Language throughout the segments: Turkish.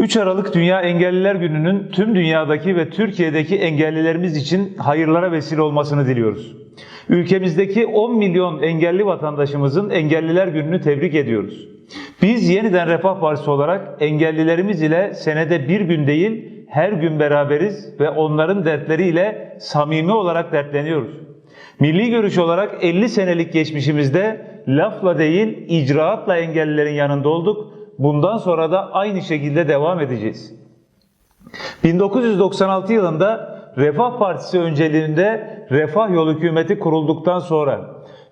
3 Aralık Dünya Engelliler Günü'nün tüm dünyadaki ve Türkiye'deki engellilerimiz için hayırlara vesile olmasını diliyoruz. Ülkemizdeki 10 milyon engelli vatandaşımızın Engelliler Günü'nü tebrik ediyoruz. Biz yeniden Refah Partisi olarak engellilerimiz ile senede bir gün değil her gün beraberiz ve onların dertleriyle samimi olarak dertleniyoruz. Milli görüş olarak 50 senelik geçmişimizde lafla değil icraatla engellilerin yanında olduk. Bundan sonra da aynı şekilde devam edeceğiz. 1996 yılında Refah Partisi önceliğinde Refah Yol Hükümeti kurulduktan sonra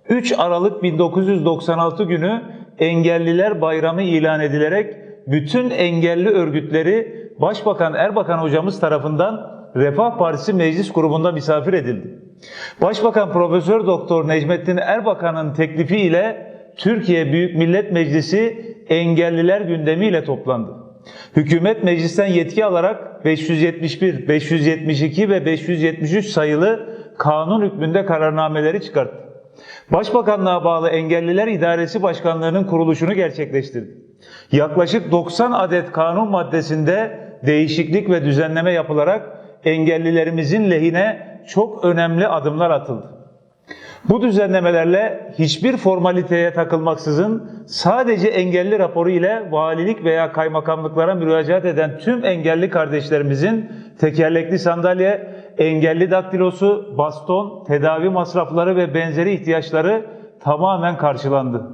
3 Aralık 1996 günü Engelliler Bayramı ilan edilerek bütün engelli örgütleri Başbakan Erbakan hocamız tarafından Refah Partisi Meclis Grubunda misafir edildi. Başbakan Profesör Doktor Necmettin Erbakan'ın teklifi ile Türkiye Büyük Millet Meclisi engelliler gündemiyle toplandı. Hükümet meclisten yetki alarak 571, 572 ve 573 sayılı kanun hükmünde kararnameleri çıkarttı. Başbakanlığa bağlı Engelliler İdaresi Başkanlığı'nın kuruluşunu gerçekleştirdi. Yaklaşık 90 adet kanun maddesinde değişiklik ve düzenleme yapılarak engellilerimizin lehine çok önemli adımlar atıldı. Bu düzenlemelerle hiçbir formaliteye takılmaksızın sadece engelli raporu ile valilik veya kaymakamlıklara müracaat eden tüm engelli kardeşlerimizin tekerlekli sandalye, engelli daktilosu, baston, tedavi masrafları ve benzeri ihtiyaçları tamamen karşılandı.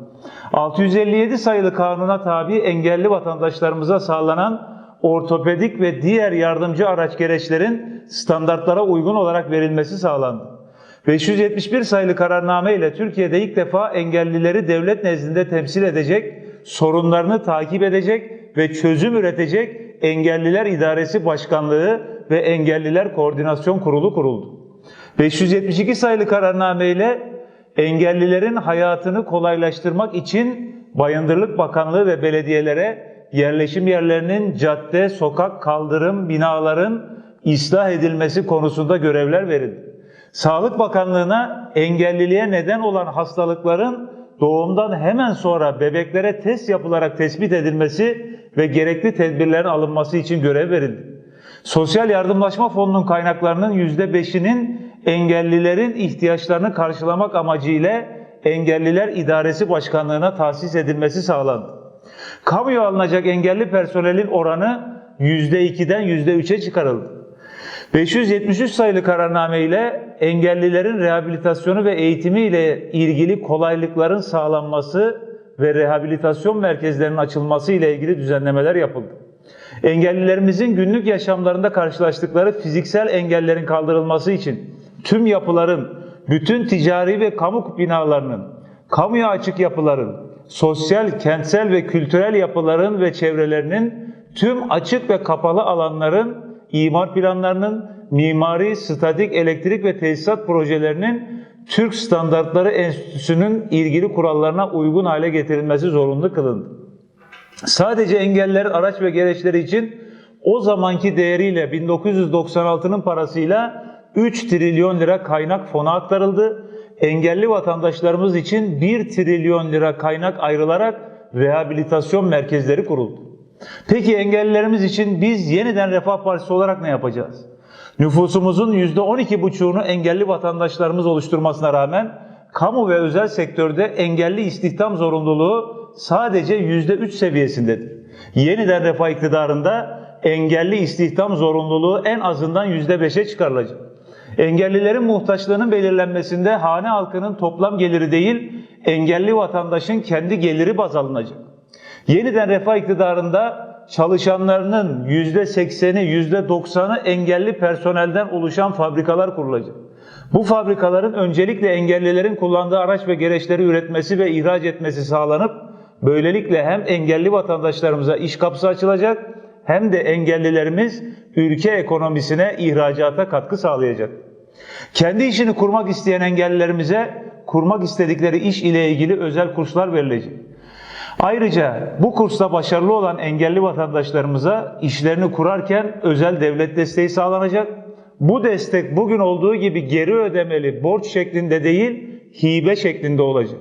657 sayılı kanuna tabi engelli vatandaşlarımıza sağlanan ortopedik ve diğer yardımcı araç gereçlerin standartlara uygun olarak verilmesi sağlandı. 571 sayılı kararname ile Türkiye'de ilk defa engellileri devlet nezdinde temsil edecek, sorunlarını takip edecek ve çözüm üretecek Engelliler İdaresi Başkanlığı ve Engelliler Koordinasyon Kurulu kuruldu. 572 sayılı kararname ile engellilerin hayatını kolaylaştırmak için Bayındırlık Bakanlığı ve belediyelere yerleşim yerlerinin cadde, sokak, kaldırım, binaların ıslah edilmesi konusunda görevler verildi. Sağlık Bakanlığı'na engelliliğe neden olan hastalıkların doğumdan hemen sonra bebeklere test yapılarak tespit edilmesi ve gerekli tedbirlerin alınması için görev verildi. Sosyal Yardımlaşma Fonu'nun kaynaklarının %5'inin engellilerin ihtiyaçlarını karşılamak amacıyla Engelliler İdaresi Başkanlığı'na tahsis edilmesi sağlandı. Kamuya alınacak engelli personelin oranı %2'den %3'e çıkarıldı. 573 sayılı kararname ile engellilerin rehabilitasyonu ve eğitimi ile ilgili kolaylıkların sağlanması ve rehabilitasyon merkezlerinin açılması ile ilgili düzenlemeler yapıldı. Engellilerimizin günlük yaşamlarında karşılaştıkları fiziksel engellerin kaldırılması için tüm yapıların, bütün ticari ve kamu binalarının, kamuya açık yapıların, sosyal, kentsel ve kültürel yapıların ve çevrelerinin tüm açık ve kapalı alanların imar planlarının, mimari, statik, elektrik ve tesisat projelerinin Türk Standartları Enstitüsü'nün ilgili kurallarına uygun hale getirilmesi zorunlu kılındı. Sadece engellilerin araç ve gereçleri için o zamanki değeriyle 1996'nın parasıyla 3 trilyon lira kaynak fona aktarıldı. Engelli vatandaşlarımız için 1 trilyon lira kaynak ayrılarak rehabilitasyon merkezleri kuruldu. Peki engellilerimiz için biz yeniden Refah Partisi olarak ne yapacağız? Nüfusumuzun %12,5'unu engelli vatandaşlarımız oluşturmasına rağmen kamu ve özel sektörde engelli istihdam zorunluluğu sadece %3 seviyesindedir. Yeniden Refah iktidarında engelli istihdam zorunluluğu en azından %5'e çıkarılacak. Engellilerin muhtaçlığının belirlenmesinde hane halkının toplam geliri değil, engelli vatandaşın kendi geliri baz alınacak. Yeniden refah iktidarında çalışanlarının %80'i, %90'ı engelli personelden oluşan fabrikalar kurulacak. Bu fabrikaların öncelikle engellilerin kullandığı araç ve gereçleri üretmesi ve ihraç etmesi sağlanıp böylelikle hem engelli vatandaşlarımıza iş kapısı açılacak hem de engellilerimiz ülke ekonomisine, ihracata katkı sağlayacak. Kendi işini kurmak isteyen engellilerimize kurmak istedikleri iş ile ilgili özel kurslar verilecek. Ayrıca bu kursta başarılı olan engelli vatandaşlarımıza işlerini kurarken özel devlet desteği sağlanacak. Bu destek bugün olduğu gibi geri ödemeli borç şeklinde değil, hibe şeklinde olacak.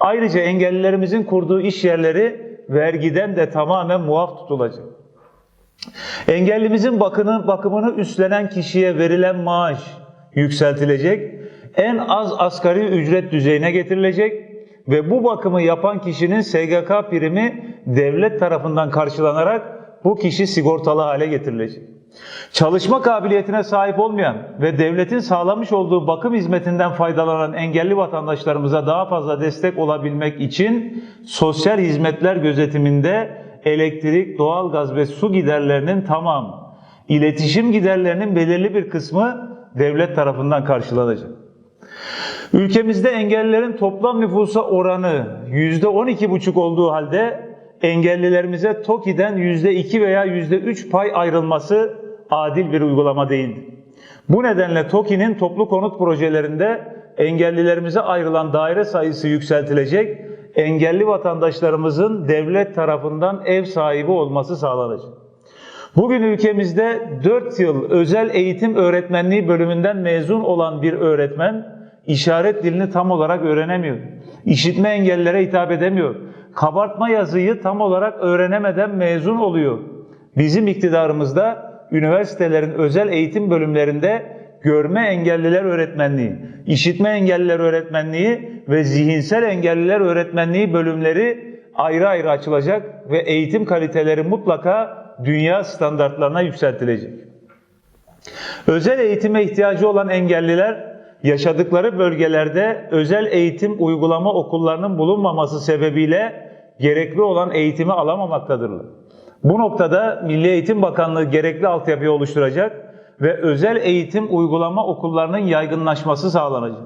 Ayrıca engellilerimizin kurduğu iş yerleri vergiden de tamamen muaf tutulacak. Engellimizin bakını, bakımını üstlenen kişiye verilen maaş yükseltilecek, en az asgari ücret düzeyine getirilecek ve bu bakımı yapan kişinin SGK primi devlet tarafından karşılanarak bu kişi sigortalı hale getirilecek. Çalışma kabiliyetine sahip olmayan ve devletin sağlamış olduğu bakım hizmetinden faydalanan engelli vatandaşlarımıza daha fazla destek olabilmek için sosyal hizmetler gözetiminde elektrik, doğalgaz ve su giderlerinin tamamı, iletişim giderlerinin belirli bir kısmı devlet tarafından karşılanacak. Ülkemizde engellilerin toplam nüfusa oranı %12,5 olduğu halde engellilerimize TOKİ'den %2 veya %3 pay ayrılması adil bir uygulama değildir. Bu nedenle TOKİ'nin toplu konut projelerinde engellilerimize ayrılan daire sayısı yükseltilecek, engelli vatandaşlarımızın devlet tarafından ev sahibi olması sağlanacak. Bugün ülkemizde 4 yıl özel eğitim öğretmenliği bölümünden mezun olan bir öğretmen işaret dilini tam olarak öğrenemiyor. İşitme engellilere hitap edemiyor. Kabartma yazıyı tam olarak öğrenemeden mezun oluyor. Bizim iktidarımızda üniversitelerin özel eğitim bölümlerinde görme engelliler öğretmenliği, işitme engelliler öğretmenliği ve zihinsel engelliler öğretmenliği bölümleri ayrı ayrı açılacak ve eğitim kaliteleri mutlaka dünya standartlarına yükseltilecek. Özel eğitime ihtiyacı olan engelliler yaşadıkları bölgelerde özel eğitim uygulama okullarının bulunmaması sebebiyle gerekli olan eğitimi alamamaktadırlar. Bu noktada Milli Eğitim Bakanlığı gerekli altyapıyı oluşturacak ve özel eğitim uygulama okullarının yaygınlaşması sağlanacak.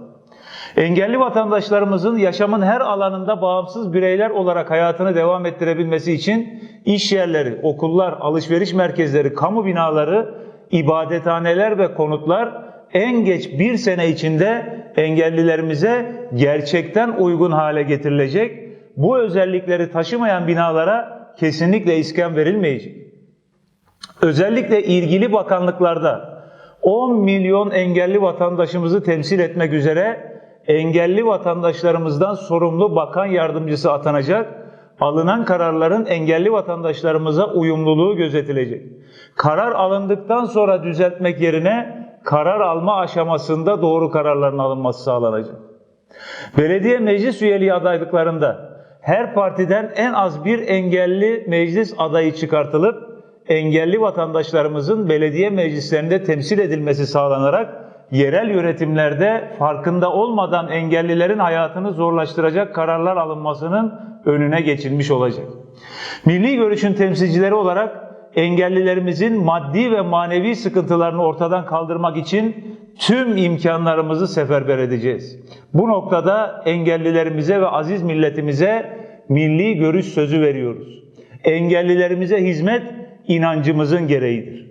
Engelli vatandaşlarımızın yaşamın her alanında bağımsız bireyler olarak hayatını devam ettirebilmesi için iş yerleri, okullar, alışveriş merkezleri, kamu binaları, ibadethaneler ve konutlar en geç bir sene içinde engellilerimize gerçekten uygun hale getirilecek. Bu özellikleri taşımayan binalara kesinlikle iskan verilmeyecek. Özellikle ilgili bakanlıklarda 10 milyon engelli vatandaşımızı temsil etmek üzere engelli vatandaşlarımızdan sorumlu bakan yardımcısı atanacak. Alınan kararların engelli vatandaşlarımıza uyumluluğu gözetilecek. Karar alındıktan sonra düzeltmek yerine karar alma aşamasında doğru kararların alınması sağlanacak. Belediye meclis üyeliği adaylıklarında her partiden en az bir engelli meclis adayı çıkartılıp engelli vatandaşlarımızın belediye meclislerinde temsil edilmesi sağlanarak yerel yönetimlerde farkında olmadan engellilerin hayatını zorlaştıracak kararlar alınmasının önüne geçilmiş olacak. Milli görüşün temsilcileri olarak engellilerimizin maddi ve manevi sıkıntılarını ortadan kaldırmak için tüm imkanlarımızı seferber edeceğiz. Bu noktada engellilerimize ve aziz milletimize milli görüş sözü veriyoruz. Engellilerimize hizmet inancımızın gereğidir.